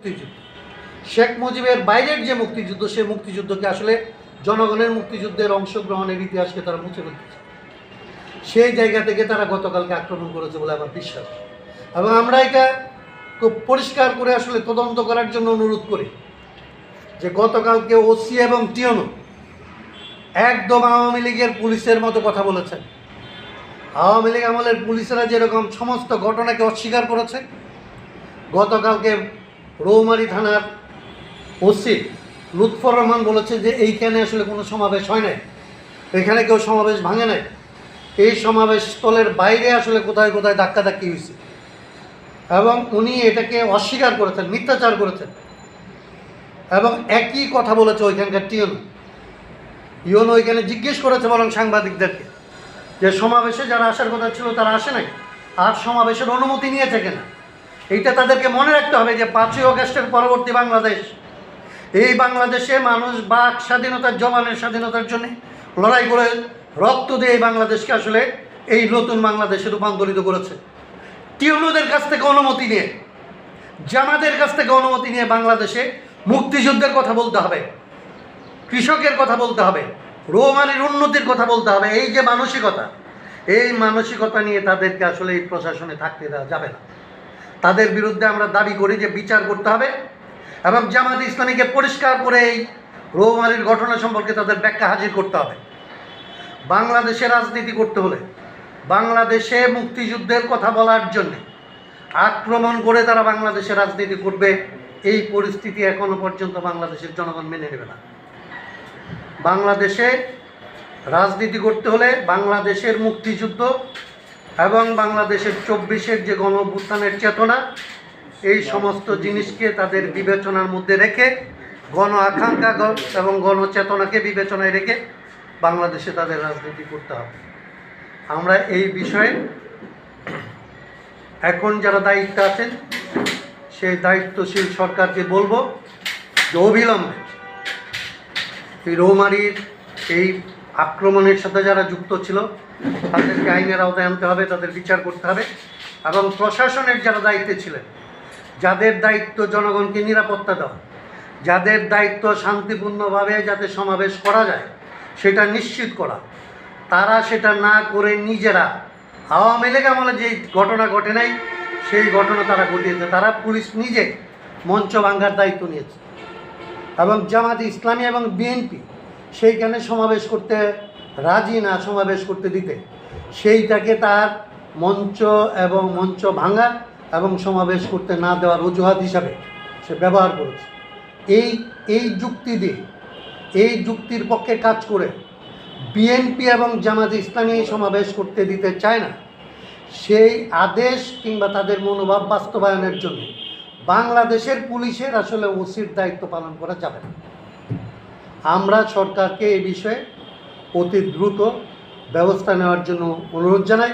মুক্তিযুদ্ধ। শেখ মুজিবের বাইরের যে মুক্তিযুদ্ধ সে মুক্তিযুদ্ধকে আসলে জনগণের মুক্তিযুদ্ধের অংশগ্রহণের ইতিহাসকে তারা মুছে ফেলতেছে সেই জায়গা থেকে তারা গতকালকে আক্রমণ করেছে বলে আমার বিশ্বাস। এবং আমরা এটা খুব পরিষ্কার করে আসলে তদন্ত করার জন্য অনুরোধ করি যে গতকালকে ওসি এবং টিয়নো একদম আওয়ামী লীগের পুলিশের মতো কথা বলেছেন। আওয়ামী লীগ আমলের পুলিশেরা যেরকম সমস্ত ঘটনাকে অস্বীকার করেছে, গতকালকে রৌমারি থানার ওসি লুৎফর রহমান বলেছে যে এইখানে আসলে কোনো সমাবেশ হয় নাই। এখানে কেউ সমাবেশ ভাঙে নাই। এই সমাবেশ স্থলের বাইরে আসলে কোথায় কোথায় ধাক্কাধাক্কি হয়েছে। এবং উনি এটাকে অস্বীকার করেছেন, মিথ্যাচার করেছেন। এবং একই কথা বলেছে ওইখানকার টিয়ন। ইয়ন ওইখানে জিজ্ঞেস করেছে বরং সাংবাদিকদেরকে যে সমাবেশে যারা আসার কথা ছিল তারা আসে নাই? আর সমাবেশের অনুমতি নিয়েছে কিনা? এইটা তাদেরকে মনে রাখতে হবে যে পাঁচই অগস্টের পরবর্তী বাংলাদেশ। এই বাংলাদেশে মানুষ বাক স্বাধীনতার জমানের স্বাধীনতার জন্য লড়াই করে রক্ত দিয়ে এই বাংলাদেশকে আসলে এই নতুন বাংলাদেশে রূপান্তরিত করেছে। টিউনুদের কাছ থেকে অনুমতি নিয়ে জামাদের কাছ থেকে অনুমতি নিয়ে বাংলাদেশে মুক্তিযুদ্ধের কথা বলতে হবে, কৃষকের কথা বলতে হবে, রোমানের উন্নতির কথা বলতে হবে, এই যে মানসিকতা, এই মানসিকতা নিয়ে তাদেরকে আসলে এই প্রশাসনে থাকতে দেওয়া যাবে না। তাদের বিরুদ্ধে আমরা দাবি করি যে বিচার করতে হবে এবং জামাত ইসলামীকে পরিষ্কার করে এই রৌমারির ঘটনা সম্পর্কে তাদের ব্যাখ্যা হাজির করতে হবে। বাংলাদেশে রাজনীতি করতে হলে, বাংলাদেশে মুক্তিযুদ্ধের কথা বলার জন্য আক্রমণ করে তারা বাংলাদেশে রাজনীতি করবে, এই পরিস্থিতি এখনও পর্যন্ত বাংলাদেশের জনগণ মেনে নেবে না। বাংলাদেশে রাজনীতি করতে হলে বাংলাদেশের মুক্তিযুদ্ধ এবং বাংলাদেশের চব্বিশের যে গণ চেতনা, এই সমস্ত জিনিসকে তাদের বিবেচনার মধ্যে রেখে, গণ আকাঙ্ক্ষা এবং গণচেতনাকে বিবেচনায় রেখে বাংলাদেশে তাদের রাজনীতি করতে হবে। আমরা এই বিষয়ে এখন যারা দায়িত্ব আছেন, সেই দায়িত্বশীল সরকারকে বলব যে অবিলম্বে এই রৌমারির এই আক্রমণের সাথে যারা যুক্ত ছিল, তাদেরকে আইনের আওতায় আনতে হবে, তাদের বিচার করতে হবে এবং প্রশাসনের যারা দায়িত্বে ছিলেন, যাদের দায়িত্ব জনগণকে নিরাপত্তা দেওয়া, যাদের দায়িত্ব শান্তিপূর্ণভাবে যাতে সমাবেশ করা যায়, সেটা নিশ্চিত করা, তারা সেটা না করে নিজেরা আওয়ামী লীগ আমলে যে ঘটনা ঘটে নাই, সেই ঘটনা তারা ঘটিয়েছে। তারা পুলিশ নিজে মঞ্চ ভাঙ্গার দায়িত্ব নিয়েছে। এবং জামাত ইসলামী এবং বিএনপি সেইখানে সমাবেশ করতে রাজি না সমাবেশ করতে দিতে। সেইটাকে তার মঞ্চ এবং মঞ্চ ভাঙা এবং সমাবেশ করতে না দেওয়ার অজুহাত হিসাবে সে ব্যবহার করেছে। এই এই যুক্তি দিয়ে, এই যুক্তির পক্ষে কাজ করে বিএনপি এবং জামাত ইসলামী সমাবেশ করতে দিতে চায় না, সেই আদেশ কিংবা তাদের মনোভাব বাস্তবায়নের জন্য বাংলাদেশের পুলিশের আসলে ওসির দায়িত্ব পালন করা যাবে না। আমরা সরকারকে এ বিষয়ে অতি দ্রুত ব্যবস্থা নেওয়ার জন্য অনুরোধ জানাই।